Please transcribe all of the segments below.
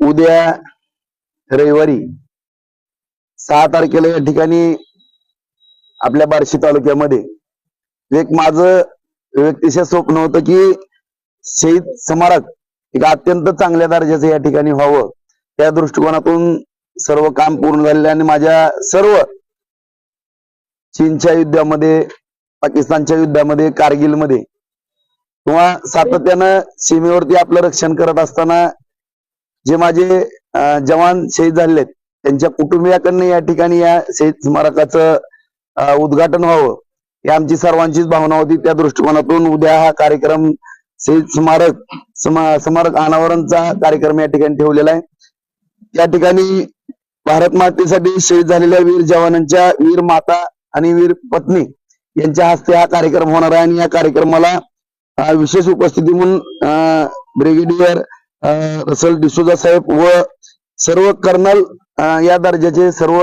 उद्या रविवारी सहा तारखेला या ठिकाणी आपल्या बार्शी तालुक्यामध्ये एक माझं व्यक्तिशय स्वप्न होतं की शहीद स्मारक एक अत्यंत चांगल्या दर्जाचं या ठिकाणी व्हावं. त्या दृष्टिकोनातून सर्व काम पूर्ण झालेलं आणि माझ्या सर्व चीनच्या युद्धामध्ये पाकिस्तानच्या युद्धामध्ये कारगिलमध्ये किंवा सातत्यानं सीमेवरती आपलं रक्षण करत असताना जे माझे जवान शहीद झालेले आहेत त्यांच्या कुटुंबियाकडनं या ठिकाणी या शहीद स्मारकाचं उद्घाटन व्हावं ही आमची सर्वांचीच भावना होती. त्या दृष्टिकोनातून उद्या हा कार्यक्रम शहीद स्मारक स्मारक अनावरणचा कार्यक्रम या ठिकाणी ठेवलेला आहे. त्या ठिकाणी भारत मातेसाठी शहीद झालेल्या वीर जवानांच्या वीर माता आणि वीर पत्नी यांच्या हस्ते हा कार्यक्रम होणार आहे. आणि या कार्यक्रमाला विशेष उपस्थिती म्हणून ब्रिगेडियर रसल डिसोजा साहेब व सर्व कर्नल या दर्जाचे सर्व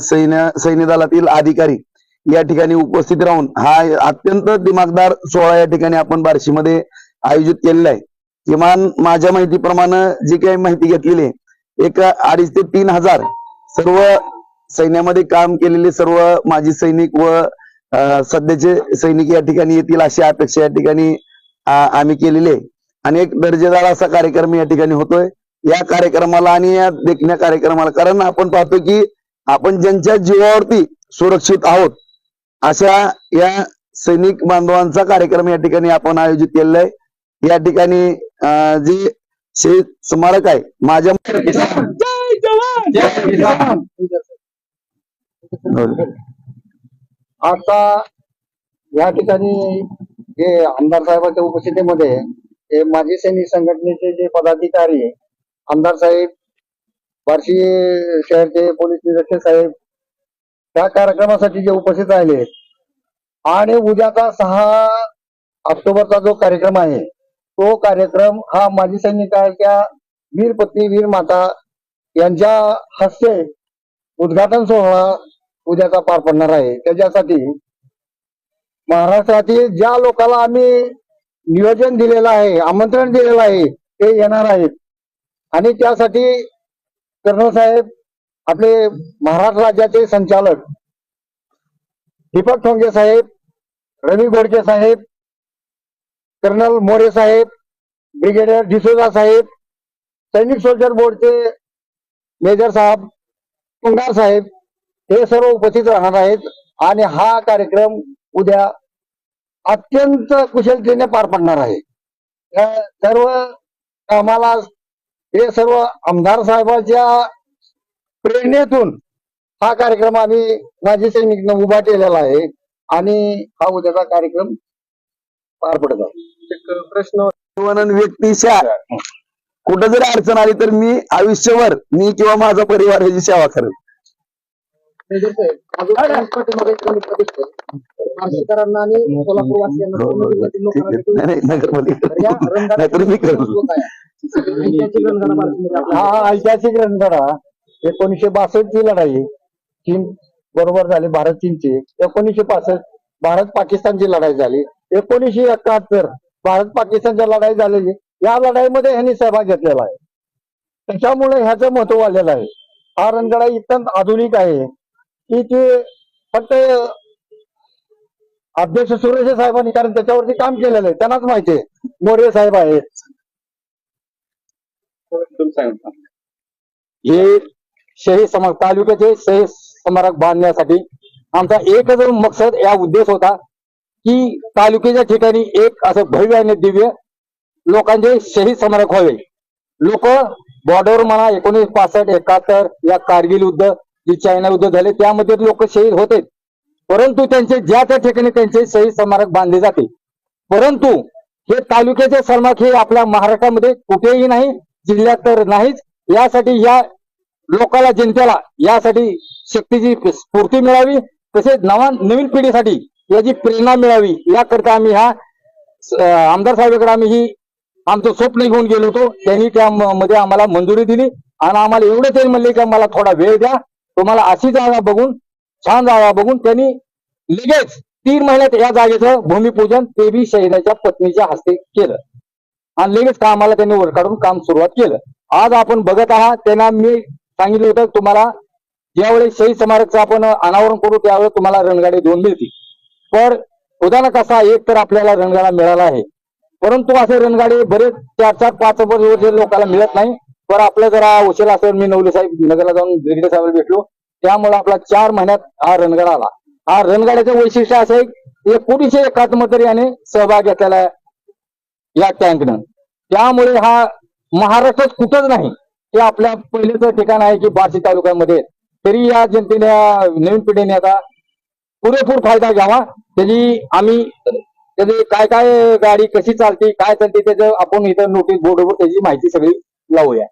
सैन्य सैन्य दलातील अधिकारी या ठिकाणी उपस्थित राहून हा अत्यंत दिमागदार सोहळा या ठिकाणी आपण बार्शीमध्ये आयोजित केलेला आहे. किमान माझ्या माहितीप्रमाणे जी काही माहिती घेतलेली आहे एक अडीच ते तीन हजार सर्व सैन्यामध्ये काम केलेले सर्व माजी सैनिक व सध्याचे सैनिक या ठिकाणी येतील अशी अपेक्षा या ठिकाणी आम्ही केलेली आहे. आणि एक दर्जेदार असा कार्यक्रम या ठिकाणी होतोय. या कार्यक्रमाला आणि या देखण्या कार्यक्रमाला कारण आपण पाहतो की आपण ज्यांच्या जीवावरती सुरक्षित आहोत अशा या सैनिक बांधवांचा कार्यक्रम या ठिकाणी आपण आयोजित केलेला आहे या ठिकाणी जे शहीद स्मारक आहे माझ्या आता या ठिकाणी जे आमदार साहेबांच्या उपस्थितीमध्ये हे माजी सैनिक संघटनेचे जे पदाधिकारी आमदार साहेब बार्शी शहरचे पोलीस निरीक्षक साहेब त्या कार्यक्रमासाठी जे उपस्थित राहिले आणि उद्याचा सहा ऑक्टोबरचा जो कार्यक्रम आहे तो कार्यक्रम हा माजी सैनिकाच्या वीर पत्नी वीर माता यांच्या हस्ते उद्घाटन सोहळा उद्याचा पार पडणार आहे. त्याच्यासाठी महाराष्ट्रातील ज्या लोकांना आम्ही नियोजन दिलेलं आहे आमंत्रण दिलेलं आहे ते येणार आहेत आणि त्यासाठी कर्नल साहेब आपले महाराष्ट्र राज्याचे संचालक दीपक ठोंगे साहेब रवी गोडके साहेब कर्नल मोरे साहेब ब्रिगेडियर डिसोजा साहेब सैनिक सोल्जर बोर्डचे मेजर साहेब कुंगार साहेब हे सर्व उपस्थित राहणार आहेत. आणि हा कार्यक्रम उद्या अत्यंत कुशलतेने पार पडणार आहे. या सर्व कामाला हे सर्व आमदार साहेबांच्या प्रेरणेतून हा कार्यक्रम आम्ही माजी सैनिक उभा केलेला आहे आणि हा उद्याचा कार्यक्रम पार पडत आहे. प्रश्न जीवनन व्यक्तीच्या कुठं जरी अडचण आली तर मी आयुष्यभर मी किंवा माझा परिवार ह्याची सेवा करेल. हा ऐतिहासिक रणगाडा एकोणीसशे बासष्ट ची लढाई चीन बरोबर झाली भारत चीनची एकोणीसशे पासष्ट भारत पाकिस्तानची लढाई झाली एकोणीसशे एकाहत्तर भारत पाकिस्तानच्या लढाई झालेली या लढाईमध्ये ह्यांनी सहभाग घेतलेला आहे त्याच्यामुळे ह्याचं महत्त्व आलेलं आहे हा रणगाडा इतकं आधुनिक आहे की ते फक्त अध्यक्ष सुरेश साहेबांनी कारण त्याच्यावरती काम केलेलं आहे त्यांनाच माहिती आहे. मोरे साहेब आहेत. हे शहीद स्मारक तालुक्याचे शहीद स्मारक बांधण्यासाठी आमचा एकच मकसद या उद्देश होता की तालुक्याच्या ठिकाणी एक असं भव्य आणि दिव्य लोकांचे शहीद स्मारक व्हावे. लोक बॉर्डरवर म्हणा एकोणीस पासष्ट एकाहत्तर या कारगिल युद्ध जे चायना युद्ध झाले त्यामध्ये लोक शहीद होते. परंतु त्यांचे ज्या त्या ठिकाणी त्यांचे शहीद स्मारक बांधले जाते. परंतु हे तालुक्याचे स्मारक हे आपल्या महाराष्ट्रामध्ये कुठेही नाही जिल्ह्यात तर नाहीच. यासाठी या लोकाला जनतेला यासाठी शक्तीची स्फूर्ती मिळावी तसेच नवा नवीन पिढीसाठी याची प्रेरणा मिळावी. याकरता आम्ही ह्या आमदार साहेबांकडे आम्ही ही आमचं स्वप्न घेऊन गेलो होतो. त्यांनी त्यामध्ये आम्हाला मंजुरी दिली. आणि आम्हाला एवढं ते म्हणले की मला थोडा वेळ द्या. तुम्हाला अशी जागा बघून छान जागा बघून त्यांनी लगेच तीन महिन्यात या जागेचं भूमिपूजन ते बी शहिदाच्या पत्नीच्या हस्ते केलं. आणि लगेच कामाला त्यांनी वर काढून काम सुरुवात केलं. आज आपण बघत आहात त्यांना मी सांगितलं होतं तुम्हाला ज्यावेळेस शहीद स्मारकचं आपण अनावरण करू त्यावेळेस तुम्हाला रणगाडे दोन मिळतील. पण उदाहरण कसा एक तर आपल्याला रणगाडा मिळाला आहे. परंतु असे रणगाडे बरेच चार चार पाच वर्ष लोकांना मिळत नाही. पण आपलं जरा उशीर असेल मी नवले साहेब नगरला जाऊन ब्रिगेड साहेब भेटलो. त्यामुळे आपला चार महिन्यात हा रणगाडा आला. हा रणगाड्याचं वैशिष्ट्य असं आहे की एकोणीसशे एकाहत्तर तरी याने सहभाग घेतलेला आहे या टँकनं त्यामुळे हा महाराष्ट्रात कुठंच नाही. हे आपल्या पहिलेच ठिकाण आहे की बार्शी तालुक्यामध्ये. तरी या जनतेने नवीन पिढीने आता पुरेपूर फायदा घ्यावा. त्याची आम्ही त्याची काय काय गाडी कशी चालते काय चालते त्याचं आपण इथं नोटीस बोर्डवर त्याची माहिती सगळी लावूया.